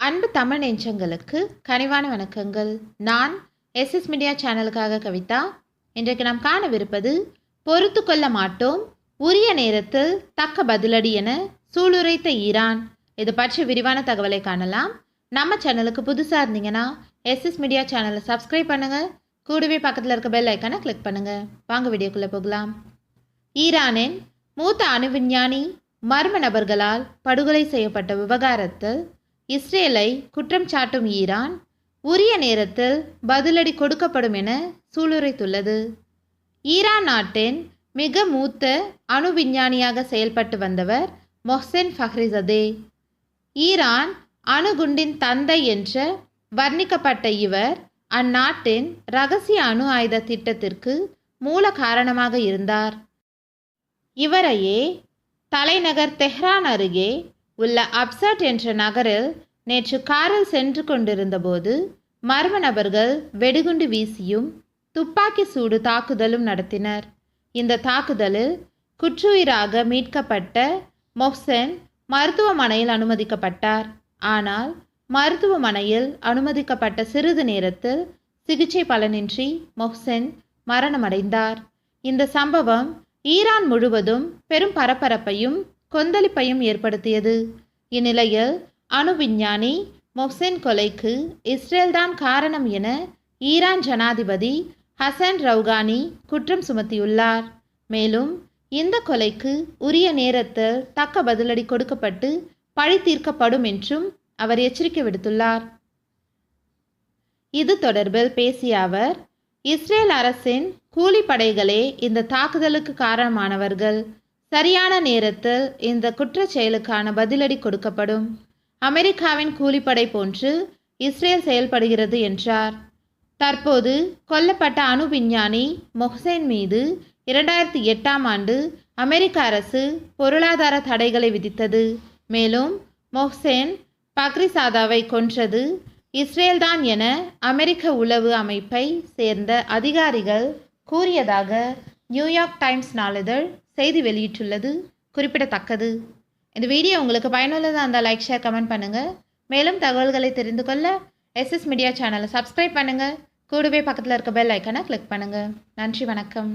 அன்பு தமிழ் நெஞ்சங்களுக்கு கனிவான வணக்கங்கள். நான் எஸ்எஸ் மீடியா சேனலுக்காக கவிதா. இன்றைக்கு நாம் காணவிருப்பது பொறுத்து கொள்ள மாட்டோம் உரிய நேரத்தில் தக்க பதிலடி என சூளுரைத்த ஈரான். இது பற்றி விரிவான தகவலை காணலாம். நம்ம சேனலுக்கு புதுசாக இருந்தீங்கன்னா எஸ்எஸ் மீடியா சேனலை சப்ஸ்கிரைப் பண்ணுங்கள் கூடவே பக்கத்தில் இருக்க பெல் ஐக்கானை கிளிக் பண்ணுங்கள் வாங்க வீடியோக்குள்ளே போகலாம். ஈரானின் மூத்த அணு விஞ்ஞானி மர்ம நபர்களால் படுகொலை செய்யப்பட்ட விவகாரத்தில் இஸ்ரேலை குற்றம் சாட்டும் ஈரான் உரிய நேரத்தில் பதிலடி கொடுக்கப்படும் என சூளுரைத்துள்ளது. ஈரான் நாட்டின் மிக மூத்த அணு விஞ்ஞானியாக செயல்பட்டு வந்தவர் மொஹ்சென் ஃபஹ்ரிசதே. ஈரான் அணுகுண்டின் தந்தை என்று வர்ணிக்கப்பட்ட இவர் அந்நாட்டின் ரகசிய அணு ஆயுத திட்டத்திற்கு மூல காரணமாக இருந்தார். இவரையே தலைநகர் தெஹ்ரான் அருகே உள்ள அப்சட் என்ற நகரில் நேற்று காரில் சென்று கொண்டிருந்தபோது மர்ம நபர்கள் வெடிகுண்டு வீசியும் துப்பாக்கி சூடு தாக்குதலும் நடத்தினர். இந்த தாக்குதலில் குற்றுயிராக மீட்கப்பட்ட மொஹ்சென் மருத்துவமனையில் அனுமதிக்கப்பட்டார். ஆனால் மருத்துவமனையில் அனுமதிக்கப்பட்ட சிறிது நேரத்தில் சிகிச்சை பலனின்றி மொஹ்சென் மரணமடைந்தார். இந்த சம்பவம் ஈரான் முழுவதும் பெரும் பரபரப்பையும் கொந்தளிப்பையும் ஏற்படுத்தியது. இந்நிலையில் அணு விஞ்ஞானி மொஹ்சென் கொலைக்கு இஸ்ரேல்தான் காரணம் என ஈரான் ஜனாதிபதி ஹசன் ரவுகானி குற்றம் சுமத்தியுள்ளார். மேலும் இந்த கொலைக்கு உரிய நேரத்தில் தக்க பதிலடி கொடுக்கப்பட்டு பழி தீர்க்கப்படும் என்றும் அவர் எச்சரிக்கை விடுத்துள்ளார். இது தொடர்பில் பேசிய அவர் இஸ்ரேல் அரசின் கூலிப்படைகளே இந்த தாக்குதலுக்கு காரணமானவர்கள். சரியான நேரத்தில் இந்த குற்றச் செயலுக்கான பதிலடி கொடுக்கப்படும். அமெரிக்காவின் கூலிப்படை போன்று இஸ்ரேல் செயல்படுகிறது என்றார். தற்போது கொல்லப்பட்ட அணு விஞ்ஞானி மொஹ்சேன் மீது இரண்டாயிரத்தி எட்டாம் ஆண்டு அமெரிக்க அரசு பொருளாதார தடைகளை விதித்தது. மேலும் மொஹ்சேன் பக்ரிசாதாவை கொன்றது இஸ்ரேல்தான் என அமெரிக்க உளவு அமைப்பை சேர்ந்த அதிகாரிகள் கூறியதாக நியூயார்க் டைம்ஸ் நாளிதழ் செய்தி வெளியிட்டுள்ளது குறிப்பிடத்தக்கது. இந்த வீடியோ உங்களுக்கு பயனுள்ளதாக இருந்தால் லைக் ஷேர் கமெண்ட் பண்ணுங்கள் மேலும் தகவல்களை தெரிந்து கொள்ள எஸ்எஸ் மீடியா சேனலை சப்ஸ்கிரைப் பண்ணுங்கள் கூடவே பக்கத்தில் இருக்க பெல் ஐக்கனை கிளிக் பண்ணுங்கள் நன்றி வணக்கம்.